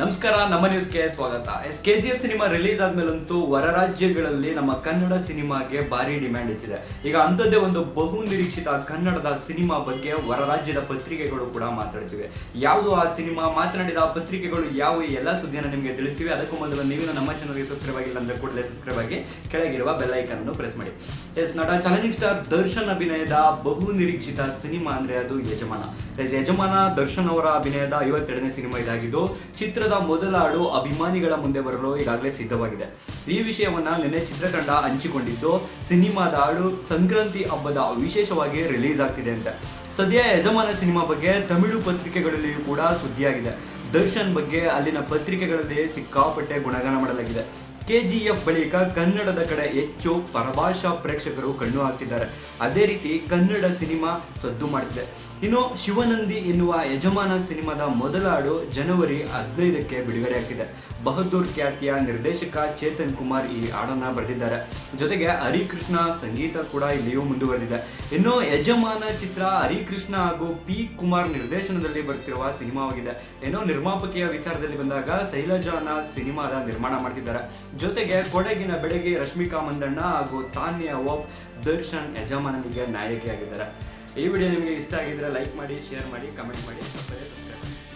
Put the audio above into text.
ನಮಸ್ಕಾರ, ನಮ್ಮ ನ್ಯೂಸ್ಗೆ ಸ್ವಾಗತ. S K G F cinema release ಆದ್ಮೇಲಂತೂ ಹೊರ ರಾಜ್ಯಗಳಲ್ಲಿ ನಮ್ಮ ಕನ್ನಡ ಸಿನಿಮಾಗೆ ಭಾರಿ ಡಿಮ್ಯಾಂಡ್ ಹೆಚ್ಚಿದೆ. ಈಗ ಅಂಥದ್ದೇ ಒಂದು ಬಹು ನಿರೀಕ್ಷಿತ ಕನ್ನಡದ ಸಿನಿಮಾ ಬಗ್ಗೆ ಹೊರ ರಾಜ್ಯದ ಪತ್ರಿಕೆಗಳು ಕೂಡ ಮಾತಾಡ್ತಿವೆ. ಯಾವುದು ಆ ಸಿನಿಮಾ? ಮಾತನಾಡಿದ ಪತ್ರಿಕೆಗಳು ಯಾವ? ಎಲ್ಲ ಸುದ್ದಿಯನ್ನು ನಿಮಗೆ ತಿಳಿಸ್ತೀವಿ. ಅದಕ್ಕೂ ಮೊದಲು ನೀವು ನಮ್ಮ ಚಾನಲ್ಗೆ ಸಬ್ಸ್ಕ್ರೈಬ್ ಆಗಿಲ್ಲ ಅಂದ್ರೆ ಕೂಡಲೇ ಸಬ್ಸ್ಕ್ರೈಬ್ ಆಗಿ ಕೆಳಗಿರುವ ಬೆಲ್ ಐಕನ್ ಅನ್ನು ಪ್ರೆಸ್ ಮಾಡಿ. ಎಸ್ ನಟ ಚಾಲೆಂಜಿಂಗ್ ಸ್ಟಾರ್ ದರ್ಶನ್ ಅಭಿನಯದ ಬಹು ನಿರೀಕ್ಷಿತ ಸಿನಿಮಾ ಅಂದ್ರೆ ಅದು ಯಜಮಾನ. ಎಸ್ ಯಜಮಾನ ದರ್ಶನ್ ಅವರ ಅಭಿನಯದ ಐವತ್ತೆರಡನೇ ಸಿನಿಮಾ ಇದಾಗಿದ್ದು ಚಿತ್ರದ ಮೊದಲ ಹಾಡು ಅಭಿಮಾನಿಗಳ ಮುಂದೆ ಬರಲು ಈಗಾಗಲೇ ಸಿದ್ಧವಾಗಿದೆ. ಈ ವಿಷಯವನ್ನ ನಿನ್ನೆ ಚಿತ್ರತಂಡ ಹಂಚಿಕೊಂಡಿದ್ದು, ಸಿನಿಮಾದ ಹಾಡು ಸಂಕ್ರಾಂತಿ ಹಬ್ಬದ ವಿಶೇಷವಾಗಿ ರಿಲೀಸ್ ಆಗ್ತಿದೆ ಅಂತ. ಸದ್ಯ ಯಜಮಾನ ಸಿನಿಮಾ ಬಗ್ಗೆ ತಮಿಳು ಪತ್ರಿಕೆಗಳಲ್ಲಿಯೂ ಕೂಡ ಸುದ್ದಿಯಾಗಿದೆ. ದರ್ಶನ್ ಬಗ್ಗೆ ಅಲ್ಲಿನ ಪತ್ರಿಕೆಗಳಲ್ಲಿ ಸಿಕ್ಕಾಪಟ್ಟೆ ಗುಣಗಾನ ಮಾಡಲಾಗಿದೆ. ಕೆಜಿಎಫ್ ಬಳಿಕ ಕನ್ನಡದ ಕಡೆ ಹೆಚ್ಚು ಪರಭಾಷಾ ಪ್ರೇಕ್ಷಕರು ಕಣ್ಣು ಹಾಕ್ತಿದ್ದಾರೆ. ಅದೇ ರೀತಿ ಕನ್ನಡ ಸಿನಿಮಾ ಸದ್ದು ಮಾಡ್ತಿದೆ. ಇನ್ನು ಶಿವನಂದಿ ಎನ್ನುವ ಯಜಮಾನ ಸಿನಿಮಾದ ಮೊದಲ ಹಾಡು ಜನವರಿ ಹದಿನೈದಕ್ಕೆ ಬಿಡುಗಡೆ ಆಗ್ತಿದೆ. ಬಹದ್ದೂರ್ ಖ್ಯಾತಿಯ ನಿರ್ದೇಶಕ ಚೇತನ್ ಕುಮಾರ್ ಈ ಹಾಡನ್ನ ಬರೆದಿದ್ದಾರೆ. ಜೊತೆಗೆ ಹರಿಕೃಷ್ಣ ಸಂಗೀತ ಕೂಡ ಇಲ್ಲಿಯೂ ಮುಂದುವರೆದಿದೆ. ಇನ್ನು ಯಜಮಾನ ಚಿತ್ರ ಹರಿಕೃಷ್ಣ ಹಾಗೂ ಪಿ ಕುಮಾರ್ ನಿರ್ದೇಶನದಲ್ಲಿ ಬರ್ತಿರುವ ಸಿನಿಮಾವಾಗಿದೆ. ಏನೋ ನಿರ್ಮಾಪಕಿಯ ವಿಚಾರದಲ್ಲಿ ಬಂದಾಗ ಶೈಲಜಾನಾಥ್ ಸಿನಿಮಾದ ನಿರ್ಮಾಣ ಮಾಡ್ತಿದ್ದಾರೆ. ಜೊತೆಗೆ ಕೊಡಗಿನ ಬೆಳಗ್ಗೆ ರಶ್ಮಿಕಾ ಮಂದಣ್ಣ ಹಾಗೂ ತಾನ್ಯ ಓಪ್ ದರ್ಶನ್ ಯಜಮಾನನಿಗೆ ನಾಯಕಿಯಾಗಿದ್ದಾರೆ. ಈ ವಿಡಿಯೋ ನಿಮಗೆ ಇಷ್ಟ ಆಗಿದ್ರೆ ಲೈಕ್ ಮಾಡಿ ಶೇರ್ ಮಾಡಿ ಕಮೆಂಟ್ ಮಾಡಿ ಸಬ್ಸ್ಕ್ರೈಬ್ ಮಾಡಿ.